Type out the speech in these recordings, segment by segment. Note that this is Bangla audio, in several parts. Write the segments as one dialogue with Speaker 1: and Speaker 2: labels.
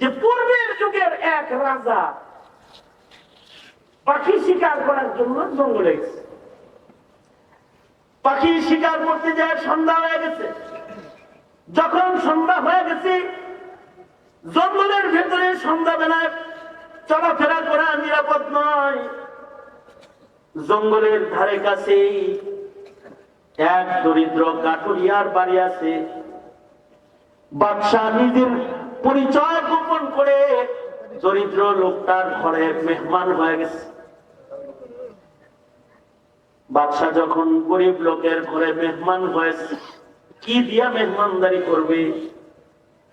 Speaker 1: যে পূর্বের যুগের এক রাজা পাখি শিকার করার জন্য জঙ্গলে গেছে। পাখি শিকার করতে যায়, সন্ধ্যা হয়ে গেছে। যখন সন্ধ্যা হয়ে গেছে, জঙ্গলের ভেতরে সন্ধ্যাবেলায় চলাফেরা করা নিরাপদ নয়। জঙ্গলের ধারে কাছেই এক দরিদ্র কাঠুরিয়ার বাড়ি আছে। বাদশাহ নিজের পরিচয় গোপন করে দরিদ্র লোকটার ঘরে মেহমান হয়ে গেছে। বাদশাহ যখন গরিব লোকের ঘরে মেহমান হয়েছে, কি দিয়া মেহমানদারি করবে?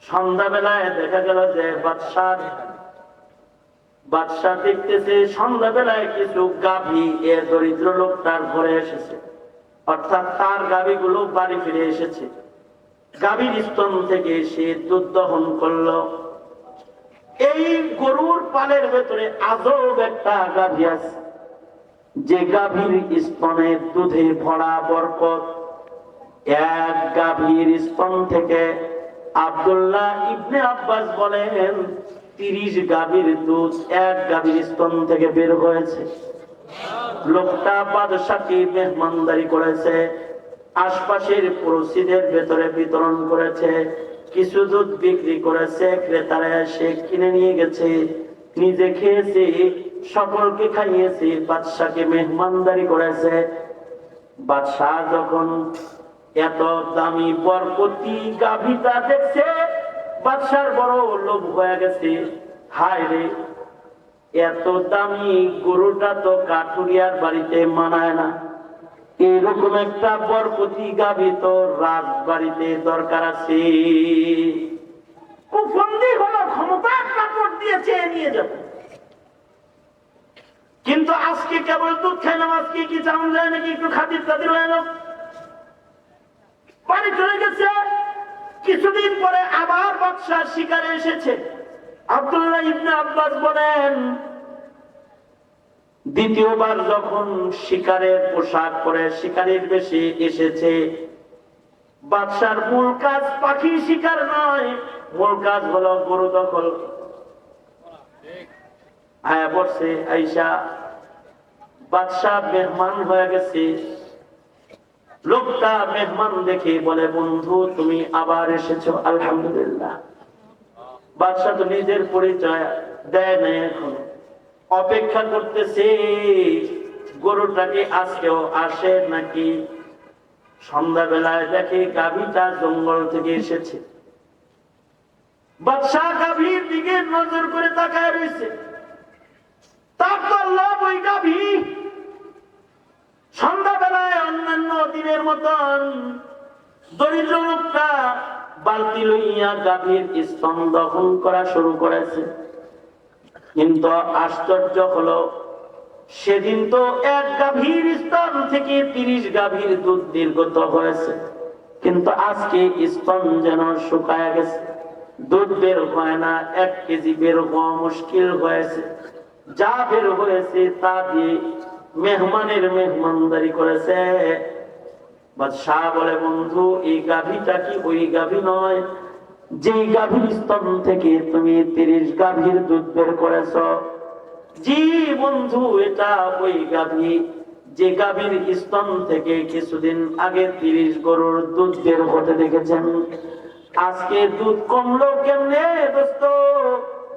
Speaker 1: সন্ধ্যাবেলায় দেখা গেল যে বাদশাহ বাদশাহ দেখতেছে সন্ধ্যাবেলায় কিছু গাভী এ দরিদ্র লোকটার ঘরে এসেছে। অর্থাৎ তার গাভীগুলো বাড়ি ফিরে এসেছে। গাভীর স্তন থেকে সে দুধ দহন করল। এই গরুর পালের ভেতরে আজব একটা গাভী আছে, যে গাভীর স্তনে দুধে ভরা বরকত। এক গাভীর স্তন থেকে আব্দুল্লাহ ইবনে আব্বাস বলেন, তিরিশ গাভীর দুধ এক গাভীর স্তন থেকে বের হয়েছে। লোকটা বাদশাকে মেহমানদারি করেছে। আশপাশের পড়োশিদের ভেতরে বিতরণ করেছে, কিছু দুধ বিক্রি করেছে, ক্রেতারা এসে কিনে নিয়ে গেছে। নিজে খেয়েছে, সকলকে খাইয়েছে, বাদশাকে মেহমানদারি করেছে। বাদশাহ যখন এত দামি বরপতি গাভীটা দেখছে, বাদশার বড় লোভ হয়ে গেছে। হায় রে, এত দামি গরুটা তো কাঠুরিয়ার বাড়িতে মানায় না। এরকম একটা বরপতি গাভী তো রাজ বাড়িতে দরকার আছে। কিন্তু আজকে কেবল আজকে কি একটু খাতির কিছুদিন পরে আবার বাদশাহ শিকারে এসেছে। আব্দুল্লাহ ইবনে আব্বাস বলেন দ্বিতীয়বার যখন শিকারের পোশাক পরে শিকারের বেশি এসেছে, বাদশার মূল কাজ পাখি শিকার নয়, মূল কাজ হলো গরু দখল। আয়া বসে আইসা বাদশাহ মেহমান হয়ে গেছে। লোকটা মেহমান দেখে বলে, বন্ধু, তুমি আবার এসেছ, আলহামদুলিল্লাহ। বাদশাহ তো নিজের পরিচয় দেয় না এখন। অপেক্ষা করতেছে গরুটাকে আজকেও আসে নাকি? সন্ধ্যাবেলায় দেখে গাভীটা জঙ্গল থেকে এসেছে। বাদশাহ গাভীর দিকে নজর করে তাকায় রয়েছে। ওই গাভী। সন্ধ্যাবেলায় অন্যান্য দিনের মতন দরিদ্র লোকটা বালতি লইয়া গাভীর স্তন দহন করা শুরু করেছে। কিন্তু আশ্চর্য হলো, সেদিন তো এক গাভীর স্তন থেকে তিরিশ গাভীর দুধ নির্গত হয়েছে। কিন্তু আজকে স্তন যেন শুকায় গেছে। দুধ বের হয় না, এক কেজি বের হওয়া মুশকিল হয়েছে। যা বের হয়েছে তা দিয়ে মেহমানের মেহমানদারি করেছে। বাদশাহ বলে, বন্ধু, এই গাভীটা কি ওই গাভী নয়? যে গাভীর স্তন থেকে তুমি তিরিশ গাভীর দুধ বের করেছ, জি বন্ধু, এটা ওই গাভী। যে গাভীর স্তন থেকে কিছুদিন আগে তিরিশ গরুর দুধ বের হতে দেখেছেন। আজকে দুধ কমলো কেমনে দোস্ত?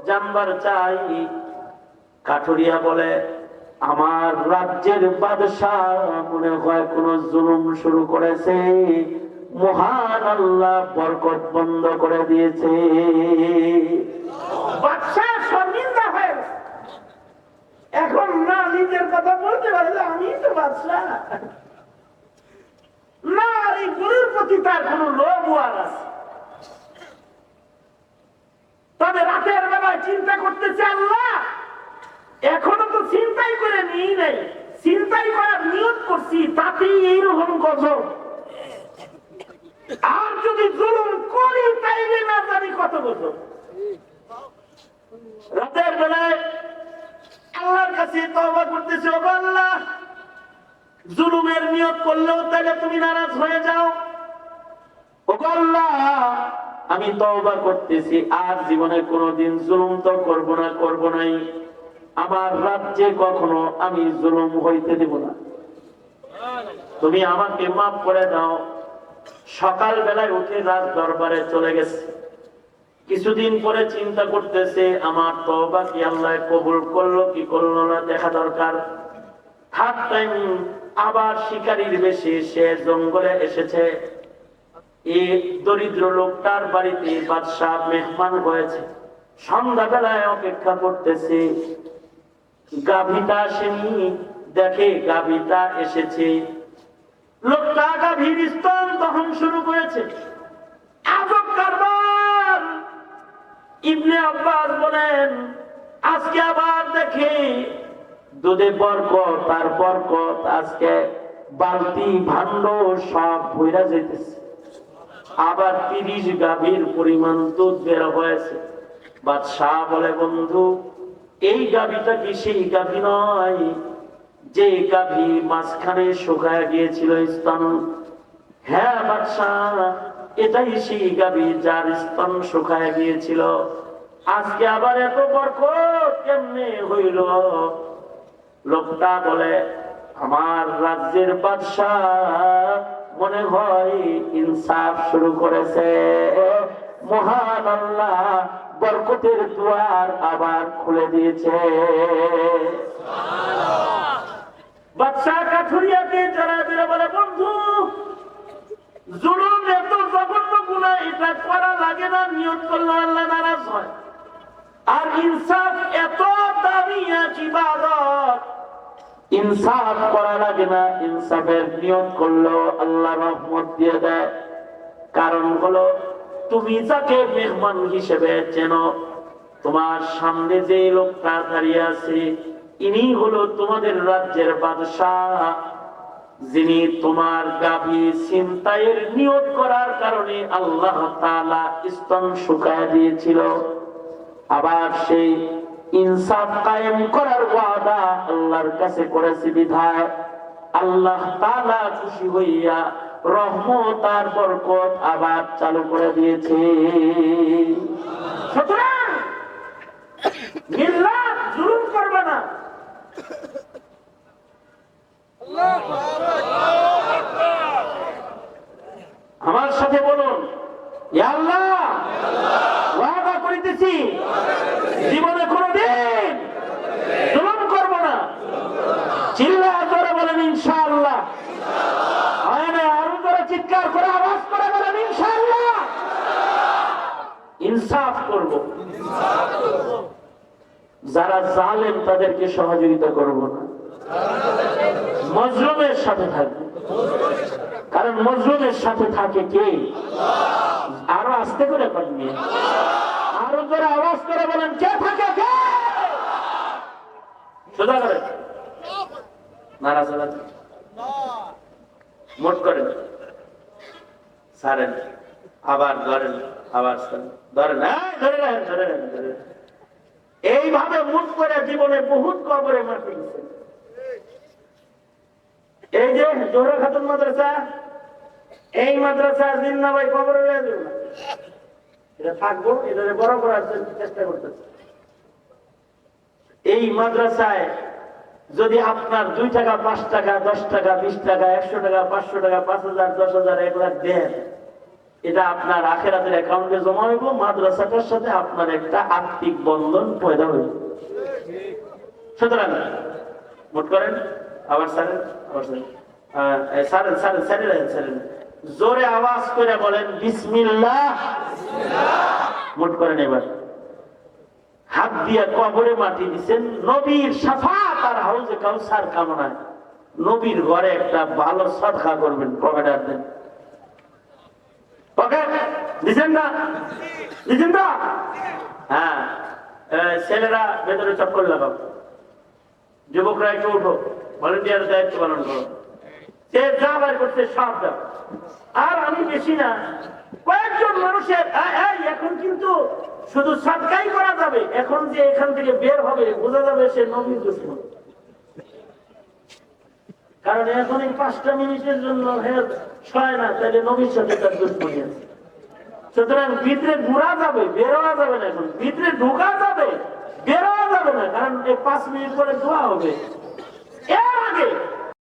Speaker 1: জানবার চাই। কাঠুরিয়া বলে, আমার রাজ্যের বাদশাহ মনে হয় কোন জুলুম শুরু করেছে। মহান আল্লাহ বরকত বন্ধ করে দিয়েছে। এখন না নিজের কথা বলতে আমি তো তবে রাতের বেলায় চিন্তা এখনও তো চিন্তাই করে নিই নাই। চিন্তাই করার নিয়ত করছি, তাতেই এইরকম গজব। আর যদি জুলুম করি, তাইলে না জানি কত গজব রাতের বেলায় আল্লাহর কাছে তওবা করতেছে, ও আল্লাহ, জুলুমের নিয়ত করলেও তাহলে তুমি নারাজ হয়ে যাও। ও আল্লাহ, আমি তওবা করতেছি, আর জীবনে কোনোদিন জুলুম তো করব না, করব নাই। আমার রাজ্যে কখনো আমি জুলুম হইতে দেব না। তুমি আমাকে মাফ করে দাও। সকাল বেলায় উঠে রাজ দরবারে চলে গেছে। কিছুদিন পরে চিন্তা করতেছে, আমার তওবা কি আল্লাহ কবুল করল, কি করল না, দেখা দরকার। টাইম আবার শিকারীর বেশি সে জঙ্গলে এসেছে। এই দরিদ্র লোকটার বাড়িতে বাদশাহ মেহমান হয়েছে। সন্ধ্যাবেলায় অপেক্ষা করতেছে, গাভিটা আসেনি, দেখে গাভিটা এসেছে। শুরু করেছে। আজকে আবার দুধে আজকে বালতি, ভাণ্ড সব ভইরা যেতেছে আবার তিরিশ গাভীর পরিমাণ দুধ বের হয়েছে। বাদশাহ বলে, বন্ধু, এই গাভীটা কি সেই গাভী নয় যে গাভী মাঝখানে শুকায় গিয়েছিল স্তন। হ্যাঁ বাদশাহ, এটাই সেই গাভী যার স্তন শুকায় গিয়েছিল। আজকে আবার এত বরকত কেমনে হইল? লোকটা বলে, আমার রাজ্যের বাদশাহ মনে হয় ইনসাফ শুরু করেছে। মহান আল্লাহ বরকতের দুয়ার আবার খুলে দিয়েছে। বাদশাহ কাঠুরিয়াকে যারা বলে, বন্ধু, জুলুম এত জঘন্য গুণা এটা করা লাগে না নিয়ত করলে আল্লাহ নারাজ হয়। আর ইনসাফ এত দামি ইনসাফ করা লাগে না, ইনসাফের নিয়ম করল আল্লাহ রহমত দিয়ে দেয়। কারণ হলো, তুমি যাকে মেহমান হিসেবে চেনো, তোমার সামনে যে লোকটা দাঁড়িয়ে আছে ইনি হলো তোমাদের রাজ্যের বাদশাহ, যিনি তোমার গাভী চিন্তায়ের নিয়োগ করার কারণে আল্লাহ স্তন শুকায় দিয়েছিল। আবার সেই ইনসাফ কায়েম করার ওয়াদা আল্লাহর কাছে করেছে বিধায়। আল্লাহ তাআলা খুশি হইয়া রহমত আর বরকত আবার চালু করে দিয়েছে। সুতরাং জুলুম করবে না। আমার সাথে বলুন ওয়াদা করিতেছি, জীবনে কোনদিন করব না। চিল্লা করে বলেন আরও করে চিৎকার করে আওয়াজ করে বলেন ইনসাফ করব। যারা জালেম, তাদেরকে সহযোগিতা করব না। মজলুমের সাথে থাকবে কারণ মজলুমের সাথে থাকে কে? আরও আস্তে করে পারবে আরও করে আওয়াজ করে বলেন, কে থাকে কে? এইভাবে মুখ করে জীবনে বহুত কবরে মাটি এই যে জোহরা খাতুন মাদ্রাসা, এই মাদ্রাসা জিন্না ভাই কবরে রয়ে যাবে এটা থাকব এটা বড় করার চেষ্টা করতেছে। এই মাদ্রাসায় যদি আপনার দুই টাকা, পাঁচ টাকা, দশ টাকা, বিশ টাকা, একশো টাকা, পাঁচশো টাকা, পাঁচ হাজার, দশ হাজার, এক লাখ দেন, এটা আপনার আখেরাতের অ্যাকাউন্টে জমা হইব, মাদ্রাসাটার সাথে আপনার একটা আর্থিক বন্ধন পয়দা হইব সুতরাং, মোট করেন, আবার আবার সারেন সারেন সারেন সারেন জোরে আওয়াজ করে বলেন, বিসমিল্লাহ। মোট করেন এবার। হাত দিয়ে কবরে মাটি দিচ্ছেন নবীর হাউজে কাউসার কামনায়। নবীর ঘরে একটা ভালো সদকা করবেন পকেটার দেন। পকেট দিচ্ছেন না? দিচ্ছেন তো হ্যাঁ ছেলেরা ভেতরে চক্কর লাগাও। যুবকরা একটু উঠো। ভলেন্টিয়ার দায়িত্ব পালন করো। সে যা বার করছে সব দাও। আর আমি বেশি না, কয়েকজন মানুষের এখন কিন্তু শুধু সাদকাই করা যাবে। এখন যে এখান থেকে বের হবে, বোঝা যাবে সে নবীন দুশ্মন। কারণ এখন এই পাঁচটা মিনিটের জন্য ছয় না, তাহলে নবীর সাথে তার দুশ্মনী আছে। সুতরাং ভিতরে ঘুরা যাবে, বেরোয়া যাবে না এখন। ভিতরে ঢোকা যাবে, বেরোয়া যাবে না, কারণ এই পাঁচ মিনিট পরে ধোয়া হবে। এর আগে